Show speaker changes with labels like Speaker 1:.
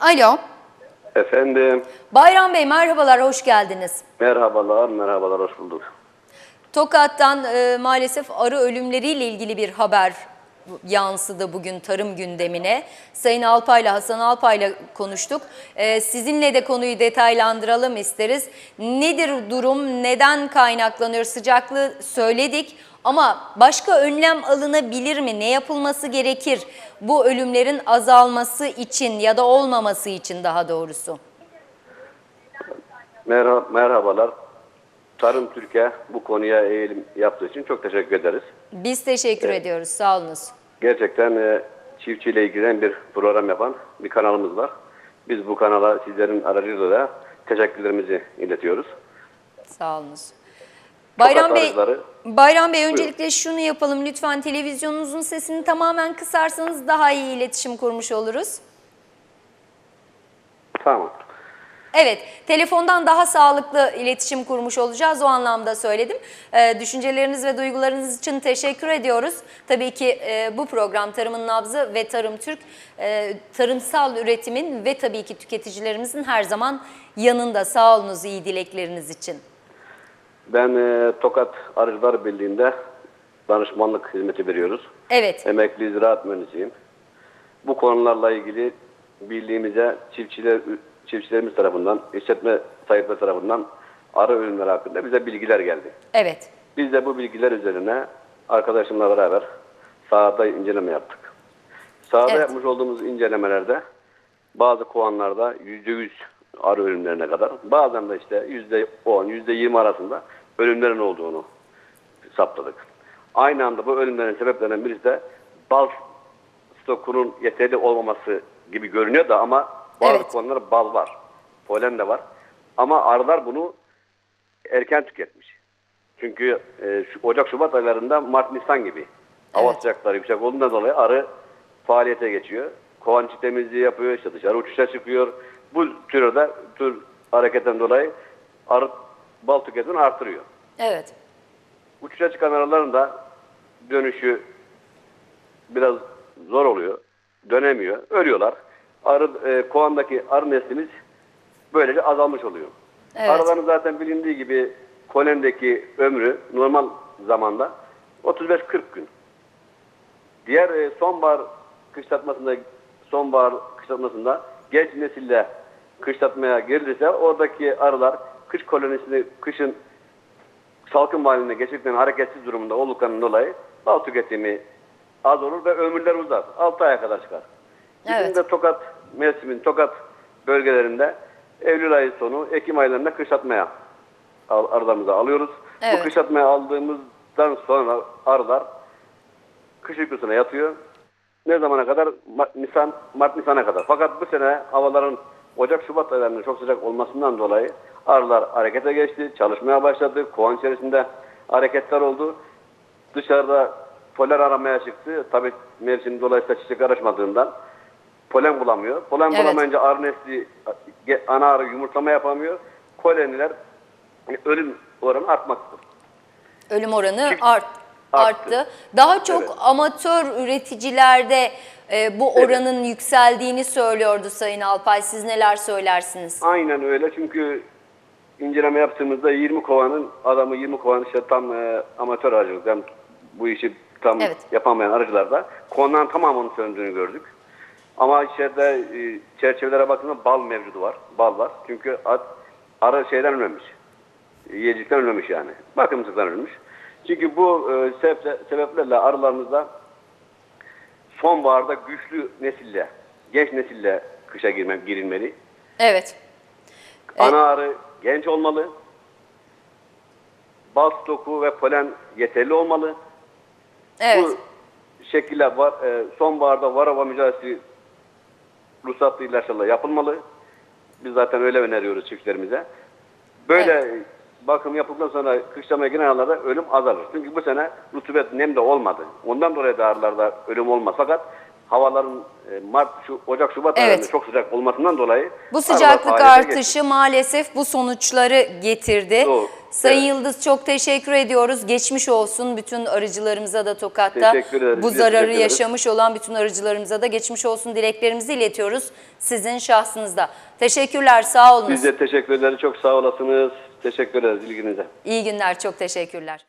Speaker 1: Alo.
Speaker 2: Efendim,
Speaker 1: Bayram Bey merhabalar, hoş geldiniz.
Speaker 2: merhabalar, merhabalar, hoş bulduk.
Speaker 1: Tokat'tan e, maalesef arı ölümleriyle ilgili bir haber yansıdı bugün tarım gündemine. Sayın Alpay'la, Hasan Alpay'la konuştuk. E, sizinle de konuyu detaylandıralım isteriz. Nedir durum, neden kaynaklanıyor sıcaklığı söyledik. Ama başka önlem alınabilir mi? Ne yapılması gerekir bu ölümlerin azalması için ya da olmaması için daha doğrusu?
Speaker 2: Merha merhabalar. Tarım Türkiye bu konuya eğilim yaptığı için çok teşekkür ederiz.
Speaker 1: Biz teşekkür ediyoruz, sağ olunuz.
Speaker 2: Gerçekten e, çiftçiyle ilgilenen bir program yapan bir kanalımız var. Biz bu kanala sizlerin aracılığıyla da teşekkürlerimizi iletiyoruz.
Speaker 1: Sağ olunuz. Bayram Bey, Bayram Bey öncelikle şunu yapalım lütfen televizyonunuzun sesini tamamen kısarsanız daha iyi iletişim kurmuş oluruz.
Speaker 2: Tamam.
Speaker 1: Evet, telefondan daha sağlıklı iletişim kurmuş olacağız. O anlamda söyledim. Ee, düşünceleriniz ve duygularınız için teşekkür ediyoruz. Tabii ki e, bu program Tarımın Nabzı ve Tarım Türk, e, tarımsal üretimin ve tabii ki tüketicilerimizin her zaman yanında. Sağ olunuz iyi dilekleriniz için.
Speaker 2: Ben e, Tokat Arıcılar Birliği'nde danışmanlık hizmeti veriyoruz.
Speaker 1: Evet,
Speaker 2: Emekli ziraat mühendisiyim. Bu konularla ilgili birliğimize çiftçiler, çiftçilerimiz tarafından, işletme sahipleri tarafından arı ürünleri hakkında bize bilgiler geldi.
Speaker 1: evet,
Speaker 2: Biz de bu bilgiler üzerine arkadaşımla beraber sahada inceleme yaptık. Sahada
Speaker 1: Evet.
Speaker 2: yapmış olduğumuz incelemelerde bazı kovanlarda %100 arı ölümlerine kadar bazen de işte %10, %20 arasında ölümlerin olduğunu saptadık. Aynı anda bu ölümlerin sebeplerinden birisi de bal stokunun yeterli olmaması gibi görünüyor da ama bazı
Speaker 1: Evet.
Speaker 2: kovanlarda bal var. Polen de var. Ama arılar bunu erken tüketmiş. Çünkü e, şu Ocak Şubat aylarında Mart Nisan gibi hava
Speaker 1: Evet.
Speaker 2: sıcaklıkları yüksek olduğundan dolayı arı faaliyete geçiyor. Kovan içi temizliği yapıyor, işte dışarı uçuşa çıkıyor. Bu türde tür hareketten dolayı arı bal tüketimini artırıyor.
Speaker 1: evet.
Speaker 2: Uçuşa çıkan arıların da dönüşü biraz zor oluyor. Dönemiyor. Ölüyorlar. Arı, e, kovandaki arı neslimiz böylece azalmış oluyor.
Speaker 1: Evet.
Speaker 2: Arıların zaten bilindiği gibi kolendeki ömrü normal zamanda 35-40 gün. Diğer e, sonbahar kışlatmasında sonbahar kışlatmasında genç nesille kışlatmaya girilirse oradaki arılar kış kolonisini kışın salkım halinde geçirdiğin hareketsiz durumunda olduklarından dolayı bal tüketimi az olur ve ömürler uzar. 6 aya kadar çıkar. Bizim
Speaker 1: Evet.
Speaker 2: de Tokat mevsimin Tokat bölgelerinde Eylül ayı sonu Ekim aylarında kışlatmaya al- arılarımızı alıyoruz.
Speaker 1: Evet.
Speaker 2: Bu kışlatmaya aldığımızdan sonra arılar kış uykusuna yatıyor. Ne zamana kadar? Ma- Nisan, Mart Nisan'a kadar. Fakat bu sene havaların Ocak Şubat aylarının çok sıcak olmasından dolayı arılar harekete geçti, çalışmaya başladı. Kovan içerisinde hareketler oldu. Dışarıda polen aramaya çıktı. Tabii mevsim dolayısıyla çiçek araşmadığından polen bulamıyor. Polen
Speaker 1: Evet.
Speaker 2: bulamayınca arı nesli ana arı yumurtlama yapamıyor. Koloniler ölüm oranı artmaktadır.
Speaker 1: Ölüm oranı
Speaker 2: Çift-
Speaker 1: art,
Speaker 2: arttı.
Speaker 1: arttı. Daha çok
Speaker 2: Evet.
Speaker 1: amatör üreticilerde e, bu
Speaker 2: Evet.
Speaker 1: oranın yükseldiğini söylüyordu Sayın Alpay. Siz neler söylersiniz?
Speaker 2: Aynen öyle çünkü inceleme yaptığımızda 20 kovanın adamı 20 kovan işte tam e, amatör arıcılık yani bu işi tam
Speaker 1: Evet.
Speaker 2: yapamayan arıcılarda kovanların tamamının söndüğünü gördük. Ama içeride e, çerçevelere baktığımızda bal mevcudu var. Bal var. Çünkü at, arı şeyden ölmemiş. Yiyecekten ölmemiş yani. Bakımsızlıktan ölmüş. Çünkü bu e, sebeple, sebeplerle arılarımızda sonbaharda güçlü nesille, genç nesille kışa girmem, girilmeli.
Speaker 1: Evet.
Speaker 2: Ana arı genç olmalı. Bal stoku ve polen yeterli olmalı.
Speaker 1: Evet.
Speaker 2: Bu şekilde var, e, sonbaharda varava mücadelesi ruhsatlı ilaçlarla yapılmalı. Biz zaten öyle öneriyoruz çiftlerimize. Böyle bakım yapıldıktan sonra kışlamaya giren arılarda ölüm azalır. Çünkü bu sene rutubet nem de olmadı. Ondan dolayı da arılarda ölüm olmaz. Fakat havaların e, Mart, şu, Ocak, Şubat
Speaker 1: Evet.
Speaker 2: aylarında çok sıcak olmasından dolayı
Speaker 1: Bu sıcaklık
Speaker 2: faaliyete geçti.
Speaker 1: artışı maalesef bu sonuçları getirdi.
Speaker 2: Doğru.
Speaker 1: Sayın
Speaker 2: Evet.
Speaker 1: Yıldız çok teşekkür ediyoruz. Geçmiş olsun bütün arıcılarımıza da Tokat'ta. Bu zararı yaşamış olan bütün arıcılarımıza da geçmiş olsun dileklerimizi iletiyoruz sizin şahsınızda. Teşekkürler, sağ olunuz.
Speaker 2: Biz de teşekkür ederiz. Çok sağ olasınız. Teşekkür ederiz ilginize.
Speaker 1: İyi günler, çok teşekkürler.